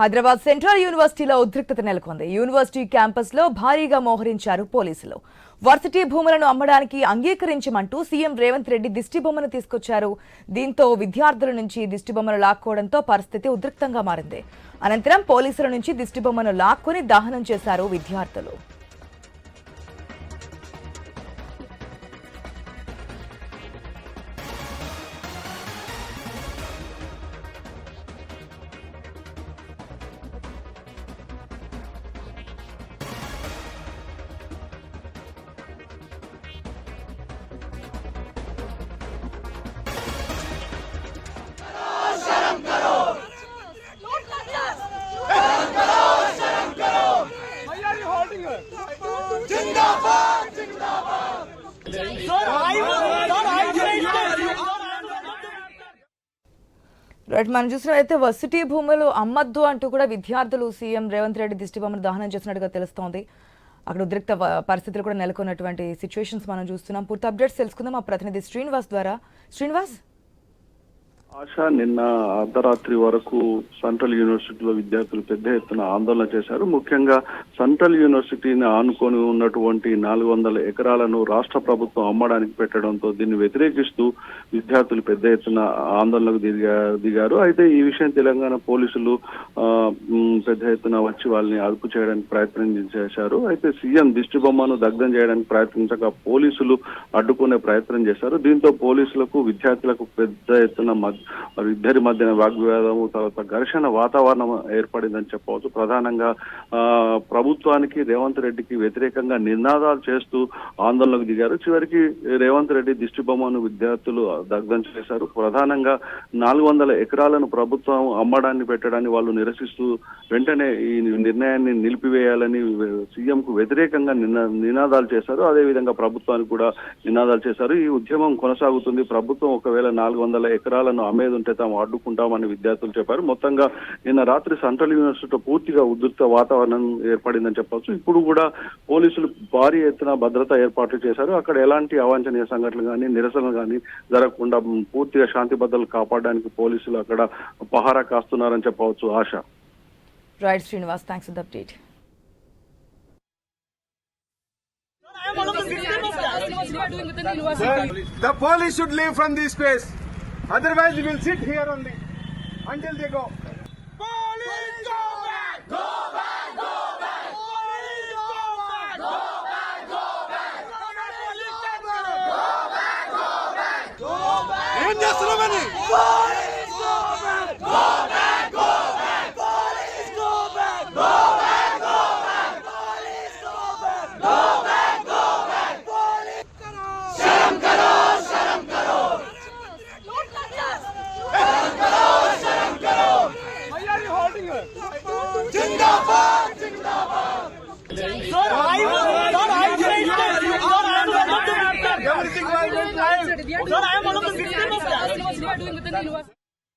Hyderabad central యూనివర్సిటీలో ఉద్రిక్తత నెలకొంది. యూనివర్సిటీ క్యాంపస్లో భారీగా మోహరించారు పోలీసులు. వర్సిటీ భూములను అమ్మడానికి అంగీకరించమంటూ సీఎం రేవంత్ రెడ్డి దిష్టిబొమ్మను తీసుకొచ్చారు. దీంతో విద్యార్థుల నుంచి దిష్టిబొమ్మను లాక్కోవడంతో పరిస్థితి ఉద్రిక్తంగా మారింది. అనంతరం పోలీసుల నుంచి దిష్టిబొమ్మను లాక్కొని దహనం చేశారు విద్యార్థులు. రైట్ మనం చూసినట్లయితే వర్సిటీ భూములు అమ్మద్దు అంటూ కూడా విద్యార్థులు సీఎం రేవంత్ రెడ్డి దిష్టిబొమ్మను దహనం చేసినట్టుగా తెలుస్తోంది. అక్కడ ఉద్రిక్త పరిస్థితులు కూడా నెలకొన్నటువంటి సిచ్యువేషన్స్ మనం చూస్తున్నాం. పూర్తి అప్డేట్స్ తెలుసుకుందాం. మా ప్రతినిధి శ్రీనివాస్ ద్వారా. శ్రీనివాస్? ఆశ నిన్న అర్ధరాత్రి వరకు సెంట్రల్ యూనివర్సిటీలో విద్యార్థులు పెద్ద ఎత్తున ఆందోళన చేశారు. ముఖ్యంగా సెంట్రల్ యూనివర్సిటీని ఆనుకొని ఉన్నటువంటి నాలుగు వందల ఎకరాలను రాష్ట్ర ప్రభుత్వం అమ్మడానికి పెట్టడంతో దీన్ని వ్యతిరేకిస్తూ విద్యార్థులు పెద్ద ఎత్తున ఆందోళనకు దిగా దిగారు. అయితే ఈ విషయం తెలంగాణ పోలీసులు పెద్ద ఎత్తున వచ్చి వాళ్ళని అదుపు చేయడానికి ప్రయత్నం చేశారు. అయితే సీఎం దిష్టి బొమ్మను దగ్ధం చేయడానికి ప్రయత్నించగా పోలీసులు అడ్డుకునే ప్రయత్నం చేశారు. దీంతో పోలీసులకు విద్యార్థులకు పెద్ద ఎత్తున మధ్య మరి ఇద్దరి మధ్యన వాగ్వివాదము తర్వాత ఘర్షణ వాతావరణం ఏర్పడిందని చెప్పవచ్చు. ప్రధానంగా ఆ, ప్రభుత్వానికి రేవంత్ రెడ్డికి వ్యతిరేకంగా నినాదాలు చేస్తూ ఆందోళనకు దిగారు. చివరికి రేవంత్ రెడ్డి దిష్టి బొమ్మను విద్యార్థులు దగ్ధం చేశారు. ప్రధానంగా నాలుగు వందల ఎకరాలను ప్రభుత్వం అమ్మడాన్ని పెట్టడాన్ని వాళ్ళు నిరసిస్తూ వెంటనే ఈ నిర్ణయాన్ని నిలిపివేయాలని సీఎం కు వ్యతిరేకంగా నినా నినాదాలు చేశారు. అదేవిధంగా ప్రభుత్వానికి కూడా నినాదాలు చేశారు. ఈ ఉద్యమం కొనసాగుతుంది. ప్రభుత్వం ఒకవేళ నాలుగు వందల ఎకరాలను అమ్మేది ఉంటే తాము అడ్డుకుంటామని విద్యార్థులు చెప్పారు. మొత్తంగా నిన్న రాత్రి సెంట్రల్ యూనివర్సిటీలో పూర్తిగా ఉధృత వాతావరణం ఏర్పడిందని చెప్పొచ్చు. ఇప్పుడు కూడా పోలీసులు భారీ ఎత్తున భద్రతా ఏర్పాట్లు చేశారు. అక్కడ ఎలాంటి అవాంఛనీయ సంఘటనలు కానీ నిరసనలు కానీ జరగకుండా పూర్తిగా శాంతి భద్రతలు కాపాడడానికి పోలీసులు అక్కడ పహారా కాస్తున్నారని చెప్పవచ్చు Asha. Right Srinivas thanks for the update. The police should leave from this space. Otherwise, we will sit here only until they go. Police go back! Go back! Go back! Police go back! Go back! Go back! Go back! Go back! Go back! Go back! Go back! Go back! Go back! जिंदाबाद जिंदाबाद। Sir I sir I sir I am one of the victim sir I am one of the victim of